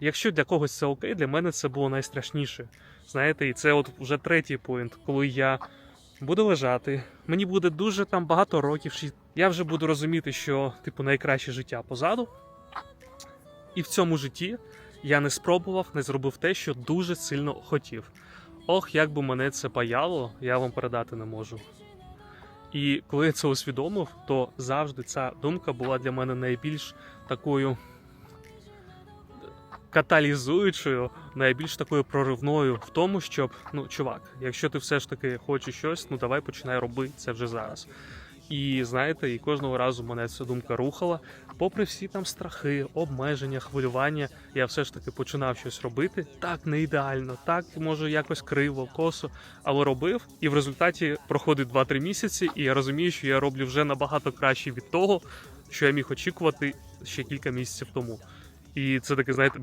якщо для когось це окей, для мене це було найстрашніше. Знаєте, і це от вже третій поінт, коли я буду лежати, мені буде дуже там багато років. Я вже буду розуміти, що типу найкраще життя позаду. І в цьому житті я не спробував, не зробив те, що дуже сильно хотів. Ох, як би мене це паяло, я вам передати не можу. І коли я це усвідомив, то завжди ця думка була для мене найбільш такою каталізуючою, найбільш такою проривною в тому, щоб ну, чувак, якщо ти все ж таки хочеш щось, ну давай починай робити це вже зараз. І знаєте, і кожного разу мене ця думка рухала. Попри всі там страхи, обмеження, хвилювання, я все ж таки починав щось робити. Так не ідеально, так може якось криво, косо, але робив. І в результаті проходить 2-3 місяці, і я розумію, що я роблю вже набагато краще від того, що я міг очікувати ще кілька місяців тому. І це таке, знаєте,